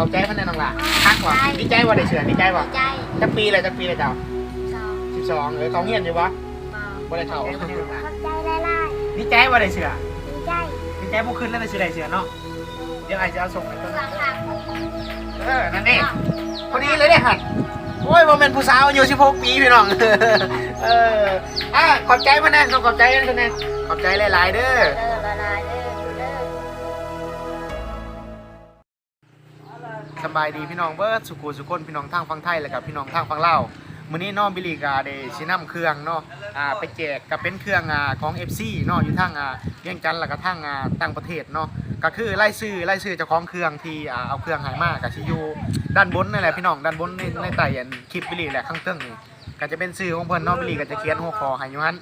เข้าใจเพิ่นแน่น้องล่ะคักว่ะดีใจบ่ได้เสือดีใจบ่ใจจักปีเลยจักปีเลยเจ้าสอง12เออเขาเฮียนอยู่บ่บอบ่ได้เข้าขอบใจหลายดีใจบ่ได้เสือๆดีใจดีใจบ่ขึ้นแล้วได้สิได้เสือเนาะเดี๋ยวอาจจะเอาส่งให้เพิ่นหลังหลังเออนั่นนี่พอดีเลยได้หัดโอ้ยบ่แม่นผู้สาวอายุ16ปีพี่น้อง เอออะขอบใจเพิ่นแน่ต้องขอบใจเพิ่นแน่ขอบใจหลาย ๆ เด้อ สบายดีพี่น้องเบิร์ดสุขุสุคนพี่น้องทางฝั่งไทยและกับพี่น้องทางฝั่งลาวมื้อนี้น้องบิลลี่กาได้สินํเครื่องเนาะอ่าไปแจกก็เป็นเครื่องอ่าของ FC เนาะอยู่ทางอ่าเวียงจันทน์แล้วก็ทางอ่าต่างประเทศเนาะก็คือไล่ซื้อไล่ซื้อเจ้าของเครื่องที่อ่าเอาเครื่องให้มาก็สิอยูด้านบนนั่นแหละพี่น้องด้านบนในในใต้อันคลิปบิลลี่แหละข้างเทิงนี่ก็จะเป็นชื่อของเพิ่นเนาะบิลลี่ก็จะเขียนหัวข้อให้อยู่หัน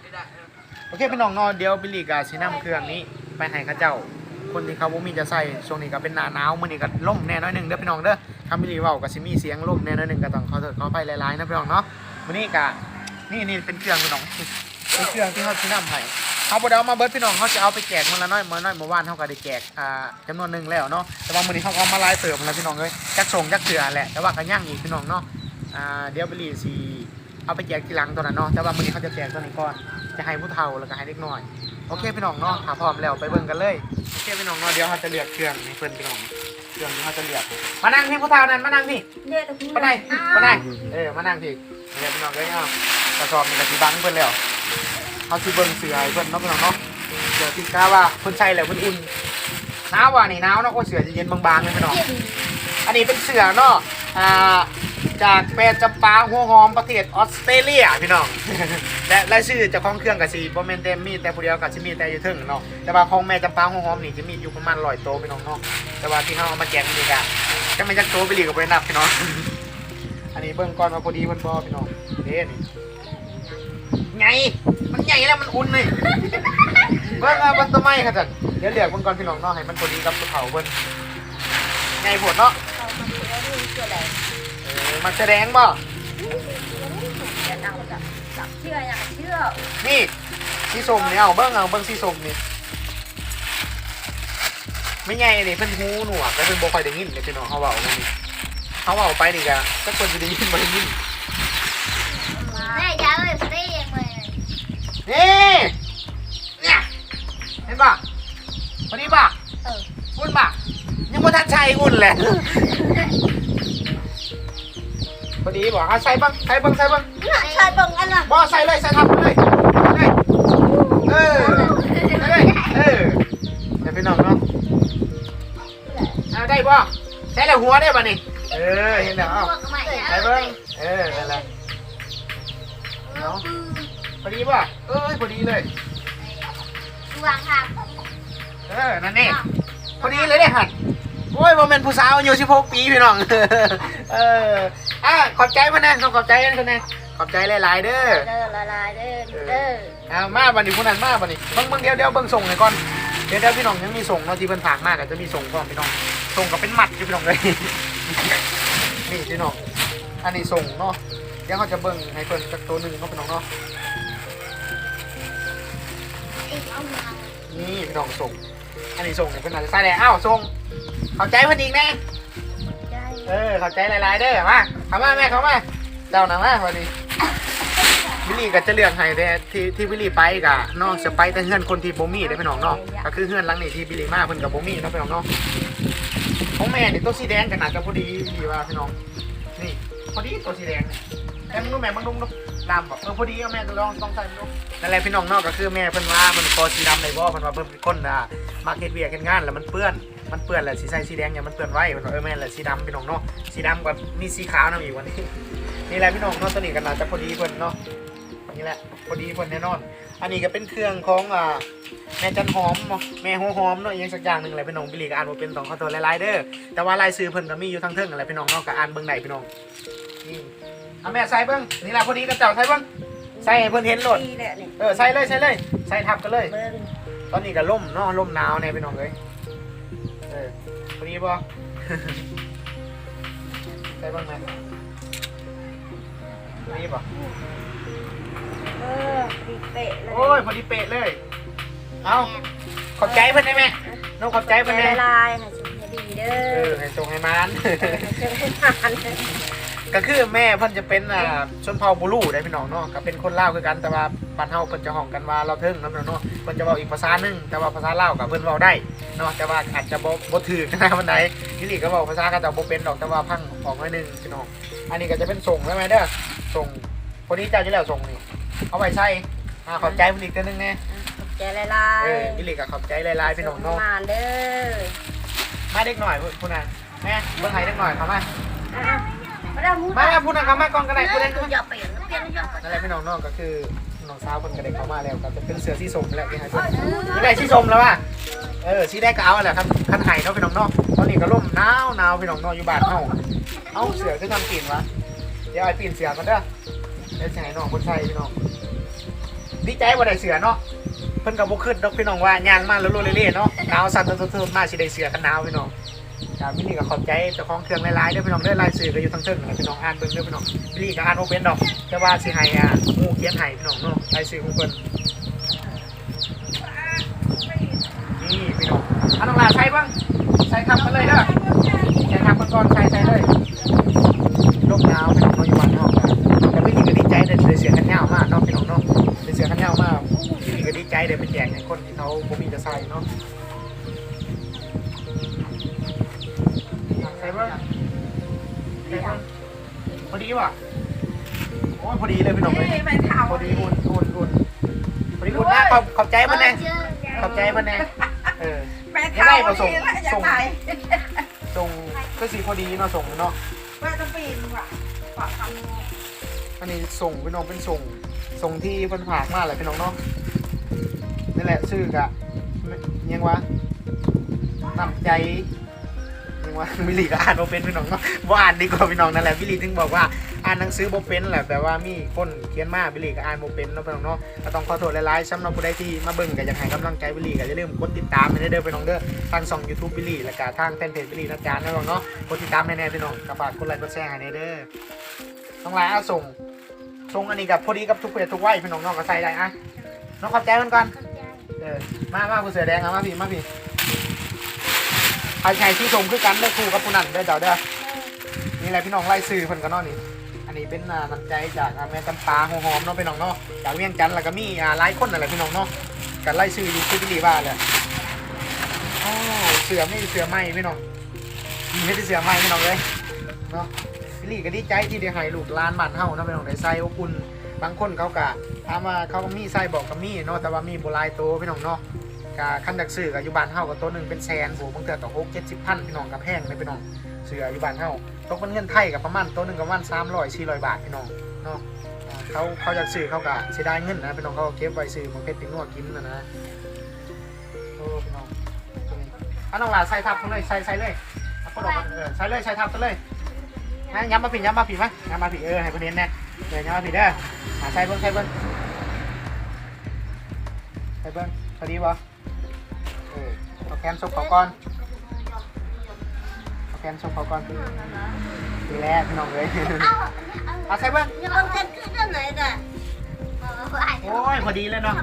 โอเคพี่น้องเนาะเดี๋ยวบิลลี่ก็สินํเครื่องนี้ไปให้เขาเจ้า คนที่เขาบ่มีจะใส่ช่วงนี้ก็เป็นหน้าหนาวมื้อนี้ก็ล่มแน่น้อยหนึงเด้อพี่น้องเด้อคำบิลลี่เว้าก็สิมีเสียงลมแน่น้อยหนึงก็ต้องขอโทษขอไปหลายๆนะพี่น้องเนาะมื้อนี้ก็นี่นี่เป็นเครื่องพี่น้องเป็นเครื่องที่เขาสินำให้เขาบ่ได้เอามาเบิร์ดพี่น้องเขาจะเอาไปแจกมื้อละน้อยมื้อน้อยเมื่อวานเขาก็ได้แจกอ่าจำนวนหนึ่งแล้วเนาะแต่ว่ามื้อนี้เขาเอามาลายเติมแล้วพี่น้องเอ้ยจักส่งจักเสือแหละแต่ว่าก็ยังอีกพี่น้องเนาะอ่าเดี๋ยวบิลลี่สิเอาไปแจกทีหลังตัวนั้นเนาะแต่ว่ามื้อนี้เขาจะแจกตัวนี้ก่อนจะให้ผู้เฒ่าแล้วก็ให้เด็กน้อย โอเคพี่น้องเนาะถ้าพร้อมแล้วไปเบิ่งกันเลยโอเคพี่น้องเนาะเดี๋ยวเขาจะเลือกเครื่องนี่เพิ่นพี่น้องเครื่องที่เขาจะเลือกมานั่งพี่ผู้เฒ่านั้นมานั่งพี่เด้อทุกมาได้มาได้เออมานั่งพี่เดี๋ยวพี่น้องเอ้ยเอากระสอบนี่ก็สิบังเพิ่นแล้วเขาสิเบิ่งเสือให้เพิ่นเนาะพี่น้องเนาะเดี๋ยวที่กล้าว่าเพิ่นใส่แล้วเพิ่นอุ่นหนาวว่ะนี่หนาวเนาะโอ้เสือจะเย็นบางๆเลยพี่น้องอันนี้เป็นเสือเนาะอ่า จากแปรจำปาหัวหอมประเทศออสเตรเลียพี่น้อง และและชื่อเจ้าของเครื่องกับสีบ่แม่นแต่มีแต่ผู้เดียวกับสิมีแต่อยู่ถึงเนาะแต่ว่าของแม่จำปาหัวหอมนี่จะมีอยู่ประมาณ100โตวพี่น้องเนาะแต่ว่าที่เฮาเอามาแจกนี่ก็จะไม่จักโตวไปหลีก็บ่ได้นับพี่น้อง อันนี้เบิ่งก่อนว่าพอดีเพิ่นบ่พี่น้องเด้นี่ไงมันใหญ่แล้วมันอุ่นนี่เบิ่งเอาเบิ่งต้นไม้ค่ะจันเดี๋ยวเลือกเบิ่งก่อนพี่น้องเนาะให้มันพอดีกับภูเขาเพิ่นไงโพดเนาะเขาทำตัวนี้เชื่ออะไร มันแสดงบ่จะเอาจับจับเชื่ออย่างเชื่อนี่สีส้มนี่เอาเบิ้งเอาเบิ้งสีส้มนี่ไม่ไงนี่เพิ่นหูหนวกแล้วเพิ่นบ่ค่อยได้ยินเลยพี่น้องเขาเว้าว่านี่เขาเว้าไปนี่ก็สักคนสิได้ยินบ่ได้ยินแม่ยาเลยเต้ยังเลยนี่เนี่ยเห็นป่ะพอดีป่ะเอออุ่นป่ะยังบ่ทันใช้อุ่นแหละพ อดีบ่อะใส่เบ้างใส่เบ้างใส่เบ้างชายบังอันน่ะบ่ใส่เลยใส่ทับไปเลยเลยเออใส่เลยเออเดี๋ยวพี่น้องเนาะเอาได้ป่ะใช้แล้วหัวได้ป่ะนี่เออเห็นแล้วเอาใส่เบิ้งเออนั่นแหละเนาะพอดีป่ะเอ้ยพอดีเลยวางทางเออนั่นนี่พอดีเลยได้หัด โอ้ยโมเมนต์ผู้สาวอายุ16ปีพี่น้อง เอออะขอบใจเพื่อนนะต้องขอบใจเพื่อนนะขอบใจหลายๆเด้อ เด้อละลายเด้อเด้อเอามาบันนี้ผู้นั้นมาบันนี้เบิ่งเบิ่งเดี๋ยวเดี๋ยวเบิ่งส่งหน่อยก่อน เดี๋ยวเดี๋ยวพี่น้องยังมีส่งเนาะที่เพิ่นฝากมากก็จะมีส่งก่อนพี่น้อง ส่งกับเป็นหมัดอยู่พี่น้องเลย นี่พี่น้อง อันนี้ส่งเนาะ เดี๋ยวเขาจะเบิ่งให้เพิ่นสักตัวหนึ่งเนาะพี่น้องเนาะ นี่พี่น้องส่ง อันนี้ส่งให้เพิ่นอาจจะใส่แล้วอ้าวส่ง เข้าใจเพิ่นอีกแน่เออเข้าใจหลายๆเด้อมาเข้ามาแม่เข้ามาเจ้าหน่ะมาวันนี้วิลลี่ก็จะเลือกให้แต่ที่ที่วิลลี่ไปกะน้องจะไปแต่เฮือนคนที่บ่มีได้อพี่น้องเนาะก็คือเฮือนหลังนี้ที่วิลลี่มาเพิ่นกับบ่มีเนาะพี่น้องเนาะของแม่นี่ตัวสีแดงกันน่าจะพอดีดีว่าพี่น้องนี่พอดีตัวสีแดงแต่มึงดูแม่มึงดูมึงดูดำบ่เออพอดีเอาแม่ตัวลองต้องใส่มึงดูนั่นแหละพี่น้องเนาะก็คือแม่เพิ่นว่าเพิ่นคอสีดำได้บ่เพิ่นว่าเพิ่นเป็นคนอะมาเฮ็ดเวียกเฮ็ดงานแล้วมันเปื้อน มันเปื้อนแหละสีใสสีแดงเนี่ยมันเปื้อนไว้มันบอกเออแม่นแหละสีดำพี่น้องเนาะสีดำกับมีสีขาวนำอีกวันนี้นี่แหละพี่น้องเนาะตัวนี้กันน่าจะพอดีเพิ่นเนาะนี่แหละพอดีเพิ่นแน่นอน อันนี้ก็เป็นเครื่องของอ่าแม่จันหอมเนาะแม่หัวหอมเนาะอหยังสักอย่างหนึ่งแหละพี่น้องบิลลี่ก็อ่านว่าเป็นสองข้อตัวหลายๆเด้อแต่ว่าลายซื้อเพิ่นก็มีอยู่ทั้งเทิงอะไรพี่น้องเนาะก็อ่านเบิ่งไหนพี่น้องนี่เอาแม่ใส่เบิ่งนี่แหละพอดีกับเจ้าใส่เบิ่งใส่ให้เพิ่นเห็นโลดดีแหละนี่เออใส่เลยใส่เลยใส่ทับกันเลยเบิ้งตอนนี้ก็ล่มเนาะล่มหนาวเนี่ยพี่น้องเอ้ยเออ พอดีป่ะใช่บ้างไหมพอดีป่ะเออดีเป๊ะเลยโอ้ยพอดีเป๊ะเลย เอาขอบใจเพิ่นได้ไหมน้องขอบใจเพิ่นได้ ละลายนะชิ้น ดีเด้เอออให้ส่งให้มันเจ้าคุณทานก็คือแม่เพิ่นจะเป็นอ่าชนเผ่าบูรูได้พี่น้องเนาะก็เป็นคนลาวคือกันแต่ว่าบ้านเฮาเพิ่นจะห้องกันว่าเราวเทิงเนาะพี่น้องเนาะเพิ่นจะเว้าอีกภาษาหนึงแต่ว่าภาษาลาวก็เพิ่นเว้าได้เนาะแต่ว่าอาจจะบ่บ่ถือนะวันไหนนี่ลีก็เว้าภาษาก็จะบ่เป็นดอกแต่ว่าพังออกหน่อยหนึงพี่น้องอันนี้ก็จะเป็นส่งใช่ไหมเด้อส่งคนนี้เจ้าจะแล้วส่งนี่เอาไว้ใช้อ่าขอบใจเพิ่นอีกเทื่อนึงแน่ขอบใจหลายเอๆอนี่ลีก็ขอบใจหลายๆพี่น้องเนาะ มาเด้อ มาเด็กหน่อยพุ่นน่ะแม่เบิ่งให้เด็กหน่อยเข้ามาอะมาได้มูมามาพูดนะเข้ามาก่อนก็ได้พูดได้ตัวอย่าเปลี่ยนเปลี่ยนอย่าเปลี่ยนนั่นแหละพี่น้องน้องก็คือน้องสาวคนก็ได้เข้ามาแล้วก็จะเป็นเสือสีส้มนั่นแหละที่ให้เพิ่นนี่ได้สีส้มแล้วว่ะเออสีแดงก็เอาแหละครับคันไห้เนาะพี่น้องเนาะตอนนี้ก็ร่มหนาวหนาวพี่น้องเนาะอยู่บ้านเฮาเอาเสือขึ้นทำปีนวะเดี๋ยวไอ้ปีนเสือกันเด้อเดี๋ยวสิให้น้องคนใส่พี่น้องดีใจว่าได้เสือเนาะ เพิ่นก็บ่ขึ้นดอกพี่น้องว่ายางมาแล้วโลเล่ๆเนาะหนาวสั่นตุ้มๆมาสิได้เสือกันหนาวพี่น้องครับพี่นี่ก็ขอบใจเจ้าของเครื่องหลายๆเด้อพี่น้องเด้อลายสื่อก็อยู่ทั้งเทิงพี่น้องอ่านเบิ่งเด้อพี่น้องพี่นี่ก็อ่านบ่เป็นดอกแต่ว่าสิให้อะมูเขียนให้พี่น้องเนาะลายสื่อของเพิ่นนี่พี่น้องอันน้องลาใช้บ้างใช้ทำกันเลยเด้อใช้ทำกันก่อนใช้ใช้เลยลมหนาวพี่น้องเนาอยู่บ้านเฮาแต่พี่นี่ก็ดีใจเด้อได้เสียกันยาวมากเนาะพี่น้องเนาะได้เสียกันยาวมาก พี่นี่ก็ดีใจเด้อไปแจกให้คนที่เขาบ่มีจะใส่เนาะใส่บ้างใส่บ้างพอดีว่ะโอ้ยพอดีเลยพี่น้องเลย ไปถามพอดีอุ่นอุ่นอุ่นพอดีอุ่นนะขอบขอบใจมันแน่ขอบใจมันแน่เออ ไปถามนี่แหละจะไปส่งก็สีพอดีเนาะส่งเนาะไปจะปีนว่ะปะทอันนี้ส่งพี่น้องเป็นส่งส่งที่เพิ่นผากมาแหละพี่น้องเนาะ นี่แหละชื่อกะยังวะนำใจยังวะวิลลี่ก็อ่านโอเป็นพี่น้องเนาะว่าอ่านดีกว่าพี่น้องนั่นแหละวิลลี่ถึงบอกว่าอ่านหนังสือโบเป็นแหละแต่ว่ามีคนเขียนมาวิลลี่ก็อ่านโบเป็นเนาะพี่น้องเนาะก็ต้องขอโทษหลายๆสำหรับผู้ใดที่มาเบิ่งก็อยากให้กำลังใจวิลลี่ก็อย่าลืมกดติดตามให้ได้เด้อพี่น้องเด้อทางช่อง YouTube วิลลี่และก็ทางแฟนเพจวิลลี่นะจ๊ะนะพี่น้องเนาะกดติดตามแน่ๆพี่น้องก็ฝากกดไลค์กดแชร์ให้แน่เด้อต้องไลน์เอาส่งทรงอันนี้กับพอดีกับทุกเพศทุกวัยพี่น้องน้องก็ใส่ได้อะน้องขอบใจมันก่อน เออมามาผู้เสือแดงอะมาพี่มาพี่ใครใช้ที่ทรงคือกันได้อครูกับผู้นั้นได้อเจ้าเด้อนี่แหละพี่น้องไล่ซื้อเพิ่นกันเนนี่ อันนี้เป็นอ่าน้ำใจจากอ่าแม่จำปาหัวหอมเนาะพี่น้องเนาะจากเวียงจันทน์แล้วก็มีอ่าหลายคนนั่นแหละพี่น้องเนาะกันไล่ซื้ออยู่ที่บิลีว่าเลยโอ้เสือไม่เสือไหมพี่น้องไม่ได้เสือไหมพี่น้องเลยเนาะบิลลี่ก็ดีใจที่ได้ให้ลูกหลานบ้านเฮาเนาะไปลองได้ใส่อบอุ่น บางคนเขาก็ถามว่าเขาก็มีใส่บอกก็มีเนาะแต่ว่ามีบ่หลายโตพี่น้องเนาะก็คันดักซื้อก็อยู่บ้านเฮาก็ตัวหนึ่งเป็นแสนโหบางเทื่อก็6 70พันพี่น้องก็แพงเลยพี่น้องเสืออยู่บ้านเฮาตกเป็นเงินไทยก็ประมาณตัวหนึ่งก็ประมาณ300 400บาทพี่น้องเนาะเขาเขาอยากซื้อเขาก็เสียดายเงินนะพี่น้องเขาเก็บไว้ซื้อมาเพชรเป็นนัวกินนะนะโอ้พี่น้องตันี้อ่น้องหลาใส่ทับเขาเลยใส่ใส่เลยเอาคนออกเออใส่เลยใส่ทับกันเลยนะย้ำมาผีย้ำมาผีไหมย้ำมาผีเออให้ประเด็นแน่ เดี๋ยวย้ำมาผีเด้อหาใส่เบิ้งใส่เบิ้งใส่เบิ้งพอดีป่ะเออเอาแกนซุปเขาก่อนเอาแกนซุปเขาก่อนดีแล้วพี่น้องเลย เอาใส่เบิ้งำยังจะขึ้นได้ไหนแต่โอ้ยพอดีเลยเนาะ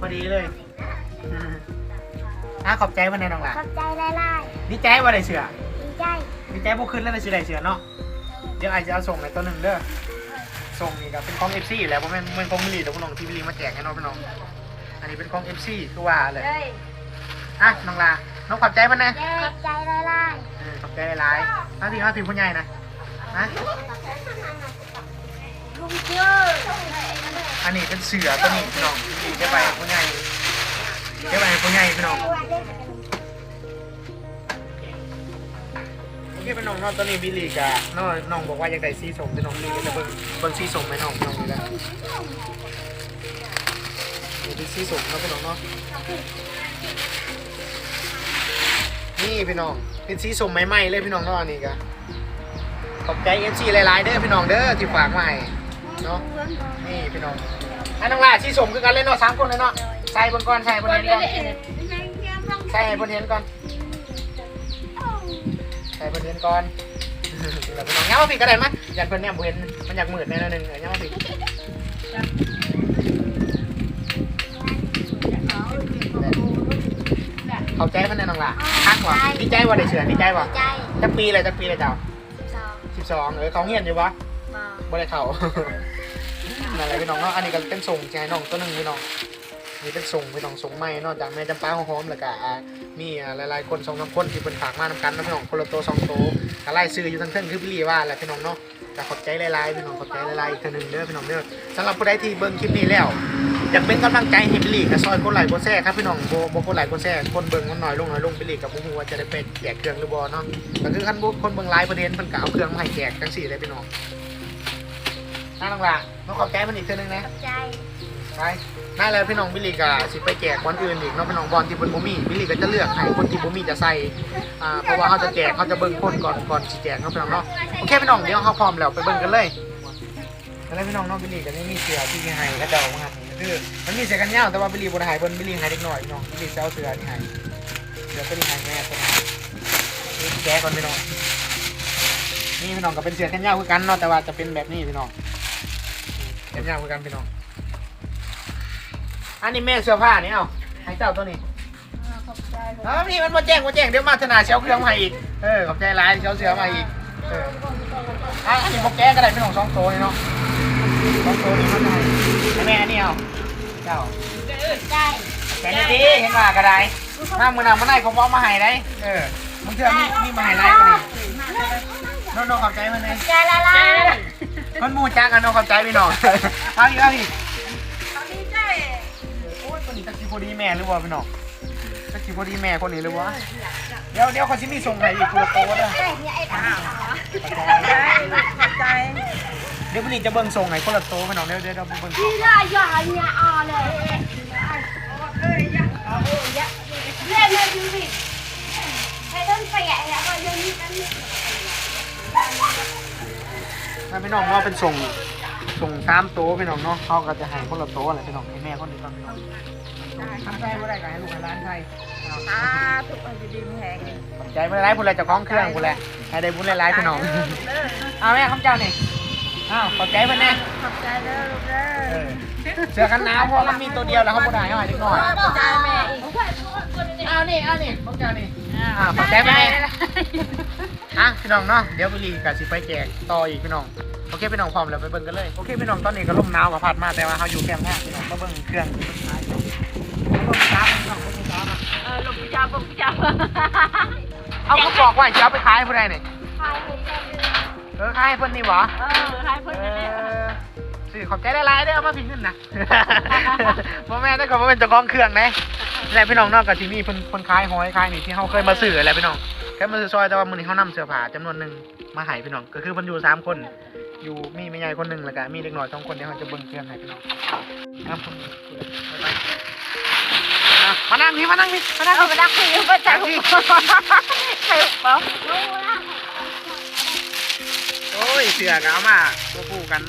พอดีเลยอืมอะขอบใจวันไหนน้องหล่ะขอบใจไล่ดีใจว่าได้เสือๆดีใจ ดีใจพวกขึ้นแล้วได้เสือได้เสือเนาะ เดี๋ยวไอจะเอาส่งในตัวหนึ่งเด้อ ส่งนี่ก็เป็นของ FC แหล้วเพราะมันมันของมิลลีแต่พวกน้องที่มิลลีมาแจกให้น้องพี่น้อง อันนี้เป็นของ FC คือว่าเลยเฮ้ยอะน้องลา น้องขอบใจมันนะขอบใจไล่เออขอบใจหลายๆมาพี่มาพี่ผู้ใหญ่นะนะลุงเจ้าอันนี้เป็นเสือตัวนี้พี่น้องมิลลีเก็บไปให้ผู้ใหญ่เก็บไปให้ผู้ใหญ่พี่น้องโอเคเป็นน้องนอกตัวนี้มิลลี่กะน้องน้องบอกว่าอยากได้สีส้มพี่น้องมิลลีก็จะเบิ่งเบิ่งสีส้มให้น้องน้องนี่แหละนี่เป็นสีส้มเนาะพี่น้องเนาะนี่พี่น้องเป็นสีส้มใหม่ๆเลยพี่น้องเนาะอันนี้ก็ขอบใจเอฟซีหลายๆเด้อพี่น้องเด้อที่ฝากมาให้เนาะนี่พี่น้องอันน้องลาสีส้มคือกันเลยเนาะสามคนเลยเนาะใส่บนก่อนใส่บนเห็นก่อนใส่บนเห็นก่อน ใส่บนเห็นก่อนแล้วพี่น้องย้ำมาผิดก็ได้มั้ยอยากเพิ่นเนี่ยบ่เห็นมันอยากมืดแน่นอนหนึงเออย้ำมาผิดเข้าใจมันแน่น้องล่ะทักว่ะดีใจว่ะได้เสือดีใจว่ะใจจักปีเลยจักปีเลยเจ้าสองสิบสองเออเขาเงียบอยู่วะมาบ่ได้เขานั่นแหละพี่น้องเนาะอันนี้ก็เป็นส่งใจน้องตัวหนึงพี่น้อง นี่เป็นส่งพี่น้องส่งใหม่นอกจากแม่จำปาหอมแล้วก็มีหลายๆคนสองสามคนที่เป็นฝากมานำกันนะพี่น้องคนละตัวสองตัวก็ไล่ซื้ออยู่ทั้งเทิงคือพี่ลีว่าแหละพี่น้องเนาะก็ขอบใจหลายๆพี่น้องขอบใจหลายๆอีกเทื่อหนึงเด้อพี่น้องเด้อสำหรับผู้ใดที่เบิ่งคลิปนี้แล้วอยากเป็นกำลังใจให้พี่ลีก็ซอยกดไลค์กดแชร์ครับพี่น้องบ่บ่กดไลค์กดแชร์คนเบิ่งมันน้อยลงน้อยลงพี่ลีก็บ่ฮู้ว่าจะได้ไปแจกเครื่องหรือบ่เนาะก็คือคันบ่คนเบิ่งหลายประเด็นเพิ่นก็เอาเครื่องมาให้แจกจังซี่เลยพี่น้องน่าลังละต้องขอบใจมันอีกเทื่อนึงนะใจ ไปน่าแล้วพี่น้องบิลลี่ก็สิไปแจกวันอื่นอีกเนาะพี่น้องบอลที่บนบูมี่บิลลี่ก็จะเลือกให้คนที่บูมี่จะใส่อ่าเพราะว่าเขาจะแจกเขาจะเบิ่งคนก่อนก่อนสิแจกเนาะพี่น้องเนาะโอเคพี่น้องเดี๋ยวเขาพร้อมแล้วไปเบิ่งกันเลยแล้วพี่น้องเนาะบิลลี่ก็ยังมีเสือที่ให้กระเดามาคือมันมีเสือกันยาวแต่ว่าบิลลี่บ่ได้ให้เพิ่นบิลลี่ให้เด็กน้อยพี่น้องบิลลี่จะเอาเสือที่ให้เสือตัวนี้ให้แม่ตัวนี้นี่แจกก่อนพี่น้องนี่พี่น้องก็เป็นเสือกันยาวคือกันเนาะแต่ว่าจะเป็นแบบนี้พี่น้องกันยาวคือกันพี่น้อง อันนี้แม่เสื้อผ้านี่เอาให้เจ้าตัวนี้ขอบใจเอ้านี่มันมาแจ้งมาแจ้งเดี๋ยวมาธนาเช้าเครื่องมาอีก เออขอบใจร้ายเช้าเสือมาอีก เอออะอันนี้พวกแกก็ได้เป็นของสองตัวนี่เนาะสองตัวนี่มันให้ให้แม่อันนี้เอาเจ้าใจแกนี่ดีเห็นว่าก็ได้ถ้ามือหนังมันได้เขาบอกมาให้ได้เออมึงเชื่อมีมีมาให้ได้กันนี่น้องน้องขอบใจมันเลยใจละลายมันหมูจักกันน้องขอบใจพี่น้องเอาอีกเอาอีกดีใจโอ้ย ตัวนี้ตะกี้พอดีแม่หรือว่าพี่น้องตะกี้พอดีแม่คนนี้หรือวะเดี๋ยวเดี๋ยวเขาจะมีส่งให้อีกตัวโตเด้อใจเนี่ยไอ้ตาขอบใจเดี๋ยววันนี้จะเบิ่งส่งให้คนละโตพี่น้องเดี๋ยวเดี๋ยวเราเบิ่งที่ละยาเนี่ยอ่อเลยเล่นเลยดูสิให้ต้นเปียกเนี่ยก็ยังมีกันถ้าพี่น้องเนาเป็นส่ง ส่งสามโตพี่น้องเนาะเขาก็จะให้คนละโตอะไรพี่น้องให้แม่คนนี้ก่อนพี่น้องทำใจไม่ได้ก็ให้ลูกให้ร้านไทยเอาอ่าถูกอันจะดีแพงนี่ขอบใจไม่ได้พูดอะไรจากกล้องเครื่องพูดแหละให้ได้บุญหลายๆพี่น้องเอาแม่ข้าเจ้านี่อ้าวขอบใจเพิ่นแน่ขอบใจเด้อลูกเด้เอออเสื้อกันหนาวเพราะมันมีตัวเดียวแล้วเขาบ่ได้เอาให้เล็กน้อยขอบใจแม่อีกเอานี่เอานี่ข้าเจ้านี่อ่าขอบใจเพิ่นแน่อะพี่น้องเนาะเดี๋ยววิลีกับสิไปแจกต่ออีกพี่น้อง โอเคพี่น้องพร้อมแล้วไปเบิ่งกันเลย โอเคพี่น้องตอนนี้ก็ลมหนาวกับพัดมาแต่ว่าเขาอยู่แคมป์แท้พี่น้องก็เบิ่งเครื่องที่มันขายอยู่ลมจ้าพี่น้องลมจ้ามาเออลงพิจารลงพิจารเอาเขาบอกว่าจะเอาไปขายให้ผู้ใดนี่ใครเห็นใจดีเออขายให้เพิ่นนี่หวะเออให้เพิ่นเอไปเลยอสื่อขอบใจหลายๆเด้อเอามาพิมพ์ขึ้นนะพ่อแม่ได้ก่อนว่าเป็นเจ้าของเครื่องนะแหละพี่น้องเนอกกับที่นี่เพิ่นเพิ่นขายหอยขายนี่ที่เขาเคยมาซื้อแหละพี่น้องแค่มาซื้อซอยแต่ว่ามื้อนี้เขานำเสื้อผ้าจำนวนหนึ่ง มาให้พี่น้อง ก็คือเพิ่นอยู่สามคน อยู่มีแม่ใหญ่คนหนึ่งแล้วก็มีเด็กน้อยสองคนเดี๋ยวเขาจะเบิ่งเครื่องให้พี่น้องครับผมไปๆอะมานั่งพี่มานั่งพี่มานั่งเอาพี่ไปดักคุยก็ใจผมใครเปล่าโอ้ยเสือกเอามาตัวคู่กัน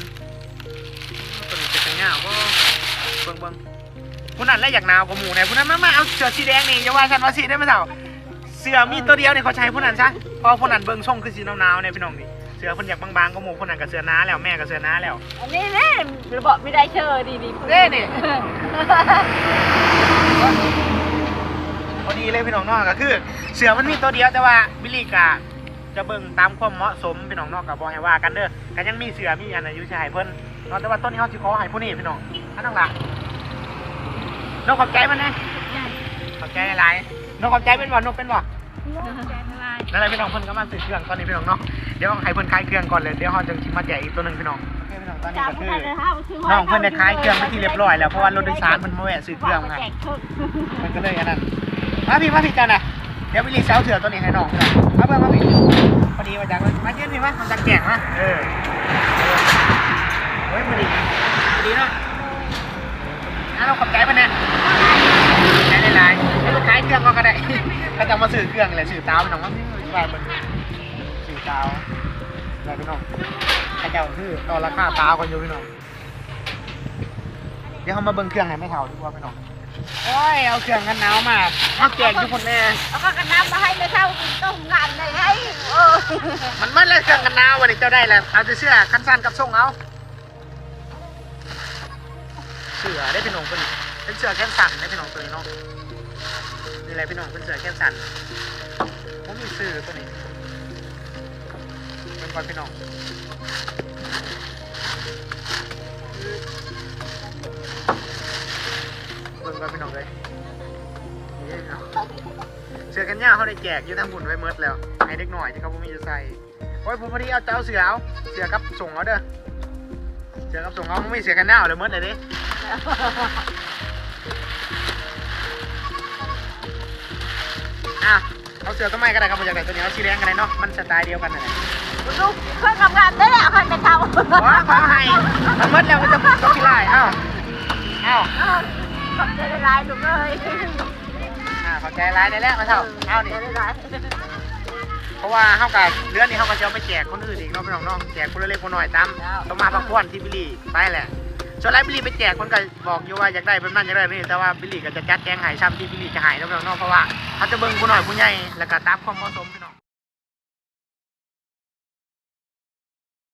ตัวนี้จะเป็นเงาก็เบิ่งเบิ่งผู้นั้นแหละอยากหนาวกว่าหมูเนี่ยผู้นั้นมามาเอาเสื้อสีแดงนี่อย่าว่าฉันว่าสีได้ไหมเถ่า เสื้อมีตัวเดียวเนี่ยเขาใช้ผู้นั้นซะเพราะผู้นั้นเบิ่งช่องคือสีหนาวๆเนี่ยพี่น้องนี่เสื้อเพิ่นอยากบางๆก็หมูผู้นั้นกับเสื้อหน้าแล้วแม่กับเสื้อหน้าแล้วอันนี้แน่บอกไม่ได้เชิญดีดีเด้นี่พอดีเลยพี่น้องเนอกก็คือ เสื้อมันมีตัวเดียวแต่ว่าบิลลี่กะจะเบิ่งตามความเหมาะสมพี่น้องเนอกกับบอให้ว่ากันเด้อกันยังมีเสื้อมีอันอายุชายเพิ่นเนาะแต่ว่าต้นนี้เขาสิขอให้ผู้นี้พี่น้องอันนั้นล่ะนกขอบใจมันนะขอบใจหลายๆนกขอบใจเป็นบ่นกเป็นบ่ นั่นแหละพี่น้องเพิ่นก็มาซื้อเครื่องตอนนี้พี่น้องเนาะ เดี๋ยวให้เพิ่นขายเครื่องก่อนเลย เดี๋ยวเขาจะมาแจกอีกตัวหนึงพี่น้องโอเคพี่น้องตอนนี้จ้าก็ผู้คือชายเลยฮะชื่อน้องเพิ่นได้ขายเครื่องไปนที่เรียบร้อยแล้ว เพราะว่ารถโดยสารมันมาแวะซื้อเครื่องมาแจกชุดมันก็เลยอันนั้นมาพี่มาพี่จันน่ะ เดี๋ยววิลลี่เซลเถื่อตัวนี้ให้น้องนะมาเบิ่งมาพี่พอดีมาจากมาเยืนพี่มาทำจากแกงมาเออเฮ้ยพอดีพอดีเนาะอะเราขอบใจมันเนี่ยได้หลายๆให้ลูก ขายเครื่องก็ก็ได้ก็จะมาซื้อเครื่องแหละซื้อเตาพี่น้องว่าพี่ว่าเบิ่งซื้อเตาอะไรพี่น้องข้าเจ้าคือต่อราคาเตากันอยู่พี่น้องเดี๋ยวเขามาเบิ่งเครื่องให้ไม่เท่าดีกว่าพี่น้องโอ้ยเอาเครื่องกันหนาวมาเอาแจกทุกคนแน่เอาข้าวกันน้ำมาให้เลยเท่ากินต้มงานเลยให้เออมันมันเลยเครื่องกันหนาววันนี้เจ้าได้แล้วเอาแต่เสื้อคันสั้นกับทรงเอาเสื้อได้พี่น้องคนนี้เป็นเสื้อแขนสั้นได้พี่น้องตัวนี้เนาะ นี่แหละพี่น้องเป็นเสือแขนสั้นผมมีซื้อตัวนี้เป็นก่อนพี่น้องเบิ่งก่อนพี่น้องเลยเสือกันย่าเขาได้แจกยืดทั้งบุญไว้เมิดแล้วให้เด็กหน่อยที่เขาบ่มีจะใส่โอ้ยผมพอดีเอาเจ้าเสือเอาเสือกับส่งเอาเด้อเสือกับส่งเอาไม่มีเสือกันย่าเลยเมิดเลยดิ เอาเสือตัวใหม่ก็ได้ครับผมอยากได้ตัวนี้เอาสีแดงกันเลยเนาะมันสไตล์เดียวกันนั่นแหละลูกเพื่อนทำงานได้แหละคนไปเท่าขอขอให้มันหมดแล้วมันจะต้องกินไรอ้าวอ้าวขอบใจหลายลูกเอ้ยอ่าขอใจร้ายได้แล้วมาเท่าเอานี่หลายเพราะว่าเฮากับเรื่องนี้เฮาก็จะเอาไปแจกคนอื่นอีกเนาะพี่น้องเนาะแจกคนละเล็กคนน้อยตามต้องมาพักผ่อนที่บิลลี่ไปแหละ ส่วนไรบิลลี่ไปแจกคนก็บอกอยู่ว่าอยากได้เป็นนั่นอยากได้แบบนี่แต่ว่าบิลลี่ก็จะจัดแจงใหายซ้ำที่บิลลี่จะหายน้องเนาะเพราะว่าเขาจะเบิ่งผู้น้อยผู้ใหญ่แล้วก็ตามความเหมาะสมพี่น้อง